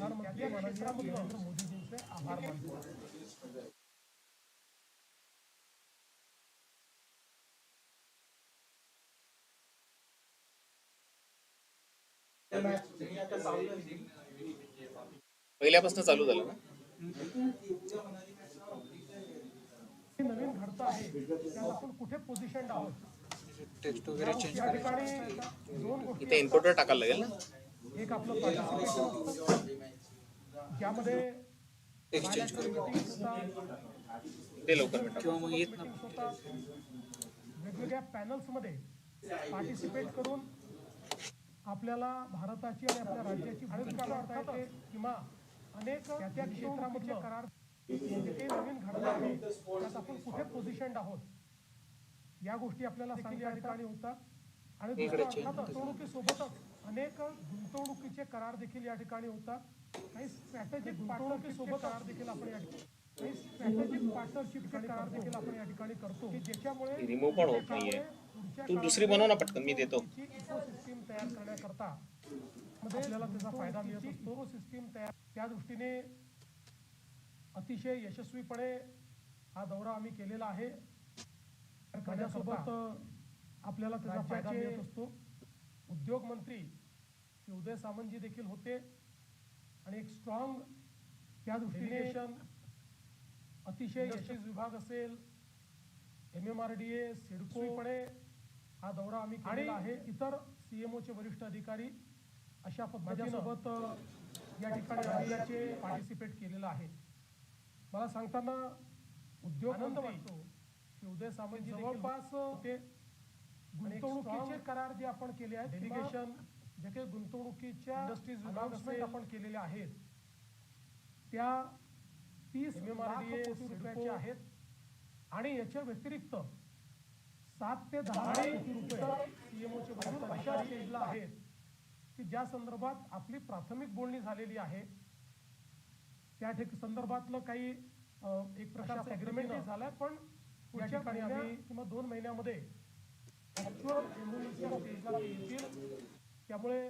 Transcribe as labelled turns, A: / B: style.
A: प्रधानमंत्री माननीय नरेंद्र मोदीजींचे आभार मानतो
B: पहिल्यापासून चालू झालं ना?
A: नवीन घडतं आहे त्यात आपण कुठे पोझिशन आहोत
C: टेक्स्ट वगैरे चेंज
A: गोष्टी
B: इथे इनपुटवर टाकायला लागेल ना?
A: एक आपलं पार्टिसिपेशन ज्यामध्ये
C: टेक्स्ट चेंज
A: bilateral
C: करू
A: meetings होतात
B: ते लवकर भेटा
C: किंवा मग येत ना
A: meetings होतात वेगवेगळ्या पॅनल्समध्ये पार्टिसिपेट करून आपल्याला भारताची आणि आपल्या राज्याची भूमिका येते किंवा अनेक त्या त्या क्षेत्रामधले करार जे काही नवीन घडलं आहे त्यात आपण कुठे पोझिशन आहोत या गोष्टी आपल्याला देखील या ठिकाणी होतात. आणि दुसरं अर्थात गुंतवणुकीसोबतच अनेक गुंतवणुकीचे करार देखील या ठिकाणी होतात. काही स्ट्रॅटेजिक गुंतवणुकीसोबत करार देखील आपण या ठिकाणी काही स्ट्रॅटेजिक पार्टनरशिपचे करार देखील आपण या ठिकाणी करतो. की ज्याच्यामुळे
B: रिमूव्ह पण होत नाहीये. तू दुसरी बनव ना पटकन मी देतो.
A: इकोसिस्टीम तयार करण्याकरता. मध्ये आपल्याला त्याचा फायदा मिळत असतो. सिस्टीम तयार त्या दृष्टीने अतिशय यशस्वीपणे हा दौरा आम्ही केलेला आहे. माझ्यासोबत आपल्याला त्याचा फायदा मिळत असतो. उद्योग मंत्री श्री उदय सामंतजी देखील होते. आणि एक स्ट्रॉंग त्या दृष्टीने अतिशय यशस्वी विभाग असेल. M M R D A सिडकोपणे हा दौरा आम्ही केलेला आहे. इतर सीएमओचे वरिष्ठ अधिकारी अशा पद्धतीसोबत या ठिकाणी आम्ही याचे पार्टिसिपेट केलेलं आहे. मला सांगताना उद्योग आनंद वाटतो. श्री उदय सामंतजी जवळपास ते गुंतवणुकीचे करार जे आपण केले आहेत डेलिगेशन जे काही गुंतवणुकीच्या इंडस्ट्रीज विभाग आपण केलेले आहेत त्या तीस कोटी रुपयाचे आहेत. आणि याच्या व्यतिरिक्त सात ते दहा कोटी रुपये सीएमओचे अशा स्टेजला आहेत की ज्या संदर्भात आपली प्राथमिक बोलणी झालेली आहे त्या ठिक संदर्भातलं काही एक प्रकारचं अग्रीमेंट झालंय पण या ठिकाणी आम्ही किंवा दोन महिन्यामध्ये ऍक्च्युअल स्टेजला ते येतील त्यामुळे